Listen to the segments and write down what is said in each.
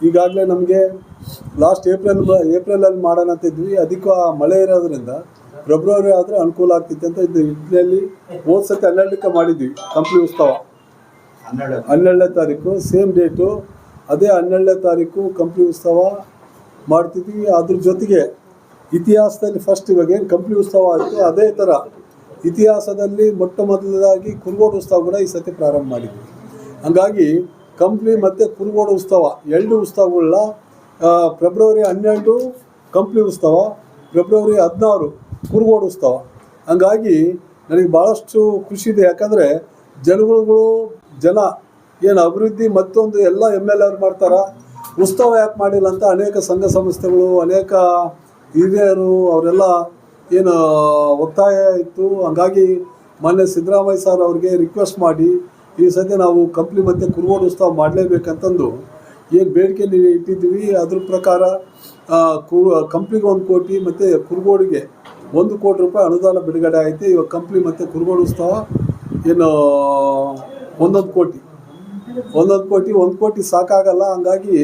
ಈಗಾಗಲೇ ನಮಗೆ last April ಏಪ್ರಿಲಲ್ಲಿ ಮಾಡೋಣ ಅಂತ ಇದ್ವಿ. ಆ ಮಳೆ ಇರೋದ್ರಿಂದ ಫೆಬ್ರವರಿ ಆದರೆ ಅನುಕೂಲ ಆಗ್ತಿತ್ತು ಅಂತ ಇದ್ದು ಇಡ್ಲಿಯಲ್ಲಿ ಹೋದ ಸತಿ ಹನ್ನೆರಡಕ್ಕೆ ಮಾಡಿದ್ವಿ, ಕಂಪ್ಲಿ ಉತ್ಸವ. ಹನ್ನೆರಡು ಹನ್ನೆರಡನೇ ತಾರೀಕು ಸೇಮ್ ಡೇಟು ಅದೇ ಹನ್ನೆರಡನೇ ತಾರೀಕು ಕಂಪ್ಲಿ ಉತ್ಸವ ಮಾಡ್ತಿದ್ವಿ. ಅದ್ರ ಜೊತೆಗೆ ಇತಿಹಾಸದಲ್ಲಿ ಫಸ್ಟ್ ಇವಾಗ ಏನು ಕಂಪ್ಲಿ ಉತ್ಸವ ಆಯಿತು, ಅದೇ ಥರ ಇತಿಹಾಸದಲ್ಲಿ ಮೊಟ್ಟ ಮೊದಲದಾಗಿ ಕುರುಗೋಡು ಉತ್ಸವ ಕೂಡ ಈ ಸತಿ ಪ್ರಾರಂಭ ಮಾಡಿದ್ವಿ. ಹಂಗಾಗಿ ಕಂಪ್ಲಿ ಮತ್ತು ಕುರುಗೋಡು ಉತ್ಸವ ಎರಡು ಉತ್ಸವಗಳನ್ನ ಫೆಬ್ರವರಿ ಹನ್ನೆರಡು ಕಂಪ್ಲಿ ಉತ್ಸವ, ಫೆಬ್ರವರಿ ಹದಿನಾರು ಕುರುಗೋಡು ಉತ್ಸವ. ಹಂಗಾಗಿ ನನಗೆ ಭಾಳಷ್ಟು ಖುಷಿ ಇದೆ. ಯಾಕಂದರೆ ಜನಗಳು ಜನ ಏನು ಅಭಿವೃದ್ಧಿ ಮತ್ತೊಂದು ಎಲ್ಲ ಎಂ ಎಲ್ ಎರು ಮಾಡ್ತಾರ, ಉತ್ಸವ ಯಾಕೆ ಮಾಡಿಲ್ಲ ಅಂತ ಅನೇಕ ಸಂಘ ಸಂಸ್ಥೆಗಳು, ಅನೇಕ ಹಿರಿಯರು ಅವರೆಲ್ಲ ಏನು ಒತ್ತಾಯ ಇತ್ತು. ಹಂಗಾಗಿ ಮೊನ್ನೆ ಸಿದ್ದರಾಮಯ್ಯ ಸರ್ ಅವ್ರಿಗೆ ರಿಕ್ವೆಸ್ಟ್ ಮಾಡಿ ಈ ಸದ್ಯ ನಾವು ಕಂಪ್ನಿ ಮತ್ತೆ ಕುರುಗೋಡು ಉತ್ಸವ ಮಾಡಲೇಬೇಕಂತಂದು ಏನು ಬೇಡಿಕೆ ನೀ- ಇಟ್ಟಿದ್ದೀವಿ, ಅದ್ರ ಪ್ರಕಾರ ಕು ಕಂಪ್ಲಿಗೆ ಒಂದು ಕೋಟಿ ಮತ್ತು ಕುರುಗೋಡಿಗೆ ಒಂದು ಕೋಟಿ ರೂಪಾಯಿ ಅನುದಾನ ಬಿಡುಗಡೆ ಆಯಿತು. ಇವಾಗ ಕಂಪ್ನಿ ಮತ್ತು ಕುರುಗೋಡು ಏನು, ಒಂದೊಂದು ಕೋಟಿ. ಒಂದೊಂದು ಕೋಟಿ, ಒಂದು ಕೋಟಿ ಸಾಕಾಗಲ್ಲ. ಹಂಗಾಗಿ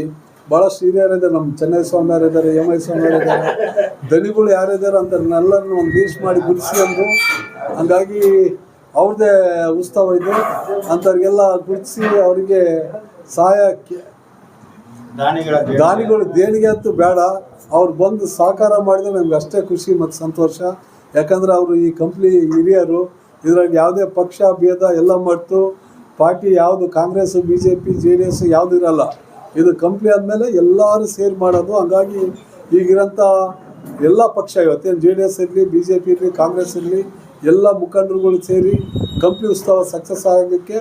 ಭಾಳಷ್ಟು ಹಿರಿಯರಿದ್ದಾರೆ ನಮ್ಮ ಚೆನ್ನೈ ಇದ್ದಾರೆ ಎಂ ಐ ಇದ್ದಾರೆ. ದನಿಗಳು ಯಾರಿದ್ದಾರೆ ಅಂತ ಎಲ್ಲರನ್ನು ಒಂದು ಲೀಸ್ಟ್ ಮಾಡಿ ಗುರುತಿಸಿ ಅಂದರು. ಹಂಗಾಗಿ ಅವ್ರದ್ದೇ ಉತ್ಸವ ಇದೆ. ಅಂಥವ್ರಿಗೆಲ್ಲ ಗುರುತಿಸಿ ಅವರಿಗೆ ಸಹಾಯಕ್ಕೆ ದಾನಿಗಳ ದಾನಿಗಳು ದೇಣಿಗೆ ಅಂತೂ ಬೇಡ. ಅವ್ರು ಬಂದು ಸಹಕಾರ ಮಾಡಿದ್ರೆ ನಮ್ಗೆ ಅಷ್ಟೇ ಖುಷಿ ಮತ್ತು ಸಂತೋಷ. ಯಾಕಂದ್ರೆ ಅವರು ಈ ಕಂಪ್ನಿ ಹಿರಿಯರು ಇದರಲ್ಲಿ ಯಾವುದೇ ಪಕ್ಷ ಭೇದ ಎಲ್ಲ ಮಾಡ್ತು. ಪಾರ್ಟಿ ಯಾವುದು Congress B J P J D S ಯಾವುದು ಇರಲ್ಲ. ಇದು ಕಂಪ್ನಿ ಆದಮೇಲೆ ಎಲ್ಲರೂ ಸೇರಿ ಮಾಡೋದು. ಹಂಗಾಗಿ ಈಗಿರೋಂಥ ಎಲ್ಲ ಪಕ್ಷ ಇವತ್ತೇನು ಜೆ ಡಿ ಎಸ್ ಇರಲಿ ಬಿ ಜೆ ಪಿ ಇರಲಿ ಕಾಂಗ್ರೆಸ್ ಇರಲಿ ಎಲ್ಲ ಮುಖಂಡರುಗಳು ಸೇರಿ ಕಂಪ್ಲಿ ಉತ್ಸವ ಸಕ್ಸಸ್ ಆಗೋದಕ್ಕೆ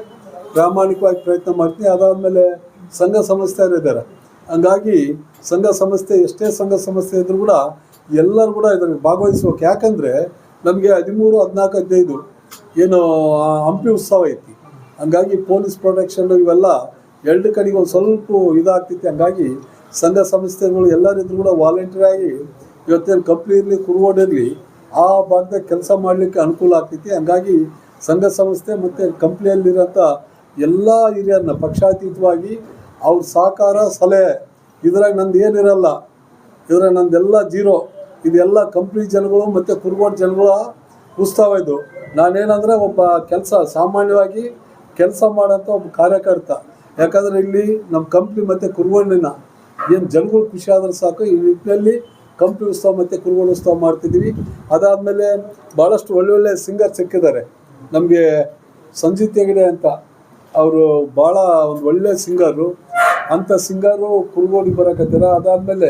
ಪ್ರಾಮಾಣಿಕವಾಗಿ ಪ್ರಯತ್ನ ಮಾಡ್ತೀನಿ. ಅದಾದಮೇಲೆ ಸಂಘ ಸಂಸ್ಥೆಯವರು ಇದ್ದಾರೆ. ಹಂಗಾಗಿ ಸಂಘ ಸಂಸ್ಥೆ, ಎಷ್ಟೇ ಸಂಘ ಸಂಸ್ಥೆ ಇದ್ರೂ ಕೂಡ ಎಲ್ಲರೂ ಕೂಡ ಇದರಲ್ಲಿ ಭಾಗವಹಿಸ್ಬೇಕು. ಯಾಕಂದರೆ ನಮಗೆ ಹದಿಮೂರು, ಹದಿನಾಲ್ಕು, ಹದಿನೈದು ಏನು ಹಂಪಿ ಉತ್ಸವ ಐತಿ. ಹಂಗಾಗಿ ಪೊಲೀಸ್ ಪ್ರೊಟೆಕ್ಷನ್ ಇವೆಲ್ಲ ಎರಡು ಕಡೆಗೆ ಒಂದು ಸ್ವಲ್ಪ ಇದಾಗ್ತೈತಿ ಹಂಗಾಗಿ ಸಂಘ ಸಂಸ್ಥೆಗಳು ಎಲ್ಲರಿದ್ರು ಕೂಡ ವಾಲಂಟಿಯರ್ ಆಗಿ ಇವತ್ತೇನು ಕಂಪ್ನಿ ಇರಲಿ, ಕುರುಗೋಡು ಇರಲಿ ಆ ಭಾಗದಾಗ ಕೆಲಸ ಮಾಡಲಿಕ್ಕೆ ಅನುಕೂಲ ಆಗ್ತೈತಿ. ಹಂಗಾಗಿ ಸಂಘ ಸಂಸ್ಥೆ ಮತ್ತು ಕಂಪ್ನಿಯಲ್ಲಿರೋಂಥ ಎಲ್ಲ ಹಿರಿಯರನ್ನ ಪಕ್ಷಾತೀತವಾಗಿ ಅವ್ರ ಸಹಕಾರ, ಸಲಹೆ, ಇದ್ರಾಗ ನಂದು ಏನಿರಲ್ಲ, ಇದ್ರಾಗ ನಂದೆಲ್ಲ ಜೀರೋ, ಇದೆಲ್ಲ ಕಂಪ್ನಿ ಜನಗಳು ಮತ್ತು ಕುರುಗೋಡು ಜನಗಳ ಉತ್ಸವ ಇದು. ನಾನೇನಂದರೆ ಒಬ್ಬ ಕೆಲಸ, ಸಾಮಾನ್ಯವಾಗಿ ಕೆಲಸ ಮಾಡೋಂಥ ಒಬ್ಬ ಕಾರ್ಯಕರ್ತ. ಯಾಕಂದರೆ ಇಲ್ಲಿ ನಮ್ಮ ಕಂಪ್ನಿ ಮತ್ತು ಕುರುಗೋಡಿನ ಏನು ಜನಗಳು ಖುಷಿ ಸಾಕು, ಈ ನಿಟ್ಟಿನಲ್ಲಿ ಕಂಪ್ನಿ ಉತ್ಸವ ಮತ್ತು ಕುರುಗೋಡು ಉತ್ಸವ ಮಾಡ್ತಿದ್ದೀವಿ. ಅದಾದಮೇಲೆ ಭಾಳಷ್ಟು ಒಳ್ಳೊಳ್ಳೆ ಸಿಂಗರ್ ಸಿಕ್ಕಿದ್ದಾರೆ. ನಮಗೆ ಸಂಜಿತ್ ಹೆಗಡೆ ಅಂತ ಅವರು ಭಾಳ ಒಂದು ಒಳ್ಳೆ ಸಿಂಗರು. ಅಂಥ ಸಿಂಗರು ಕುರುಗೋಡಿಗೆ ಬರಕತ್ತಾರ ಅದಾದಮೇಲೆ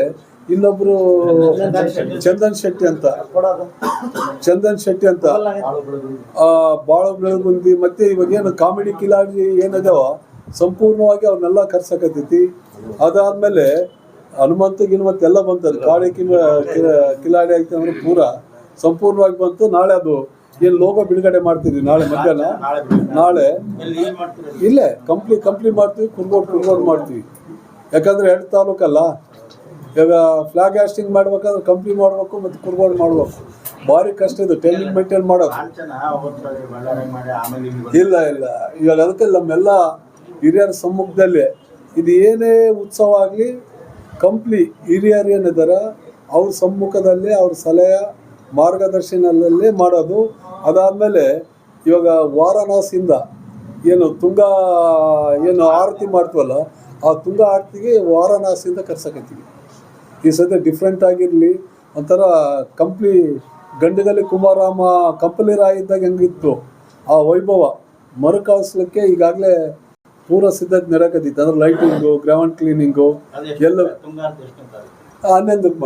ಇನ್ನೊಬ್ಬರು ಚಂದನ್ ಶೆಟ್ಟಿ ಅಂತ. ಚಂದನ್ ಶೆಟ್ಟಿ ಅಂತ. ಭಾಳ ಬೆಳಗುಂದಿ ಮತ್ತೆ ಇವಾಗ ಏನು ಕಾಮಿಡಿ ಕಿಲಾಡಿ ಏನಿದಾವ, ಸಂಪೂರ್ಣವಾಗಿ ಅವ್ರನ್ನೆಲ್ಲ ಕರ್ಸಕತ್ತೈತಿ ಅದಾದ್ಮೇಲೆ ಹನುಮಂತ ಗಿನ್ಮಂತ ಎಲ್ಲ ಬಂತದ್ದು ಕಾಡೆ ಕಿಮ ಕಿಲ- ಕಿಲಾಡಿ ಆಯ್ತು ಅಂದ್ರೆ ಪೂರ ಸಂಪೂರ್ಣವಾಗಿ ಬಂತು. ನಾಳೆ ಅದು ಏನು ಲೋಗೋ ಬಿಡುಗಡೆ ಮಾಡ್ತಿದ್ವಿ ನಾಳೆ ಮಧ್ಯಾಹ್ನ. ನಾಳೆ ಇಲ್ಲೇ ಕಂಪ್ಲಿ ಕಂಪ್ಲಿ ಮಾಡ್ತೀವಿ, ಕುರ್ಗೋಡ್ ಕುರ್ಗೋಡ್ ಮಾಡ್ತೀವಿ. ಯಾಕಂದ್ರೆ ಎರಡು ತಾಲೂಕಲ್ಲ ಇವಾಗ ಫ್ಲಾಗ್ ಆಸ್ಟಿಂಗ್ ಮಾಡ್ಬೇಕಂದ್ರೆ ಕಂಪ್ಲಿ ಮಾಡಬೇಕು ಮತ್ತು ಕುರ್ಗೋಡ್ ಮಾಡಬೇಕು. ಭಾರಿ ಕಷ್ಟ ಇದು. ಟೈಮಿಂಗ್ ಮೇಂಟೈನ್ ಮಾಡೋದು. ಇಲ್ಲ ಇಲ್ಲ. ಇವಾಗ ಅದಕ್ಕೆ ನಮ್ಮೆಲ್ಲ ಹಿರಿಯರ ಸಮ್ಮುಖದಲ್ಲಿ ಇದು ಏನೇ ಉತ್ಸವ ಆಗಲಿ ಕಂಪ್ಲಿ ಹಿರಿಯರು ಏನಿದ್ದಾರೆ ಅವ್ರ ಸಮ್ಮುಖದಲ್ಲಿ, ಅವ್ರ ಸಲಹೆ ಮಾರ್ಗದರ್ಶನದಲ್ಲಿ ಮಾಡೋದು. ಅದಾದಮೇಲೆ ಇವಾಗ ವಾರಣಾಸಿಯಿಂದ ಏನು ತುಂಗ, ಏನು ಆರತಿ ಮಾಡ್ತೀವಲ್ಲ, ಆ ತುಂಗ ಆರತಿಗೆ ವಾರಣಾಸಿಯಿಂದ ಕರ್ಸಕತ್ತೀವಿ. ಈ ಸದ್ಯ ಡಿಫ್ರೆಂಟ್ ಆಗಿರಲಿ, ಒಂಥರ ಕಂಪ್ಲಿ ಗಂಡದಲ್ಲಿ ಕುಮಾರಾಮ ಕಂಪಲಿ ರಾಯ ಇದ್ದಾಗ ಹೆಂಗಿತ್ತು, ಆ ವೈಭವ ಮರುಕಳಿಸ್ಲಿಕ್ಕೆ ಈಗಾಗಲೇ ಪೂರ ಸಿದ್ಧತೆ ನಡಕತಿತ್ತು ಅಂದ್ರೆ ಲೈಟಿಂಗು ಗ್ರೌಂಡ್ ಕ್ಲೀನಿಂಗು ಎಲ್ಲ ತುಂಗ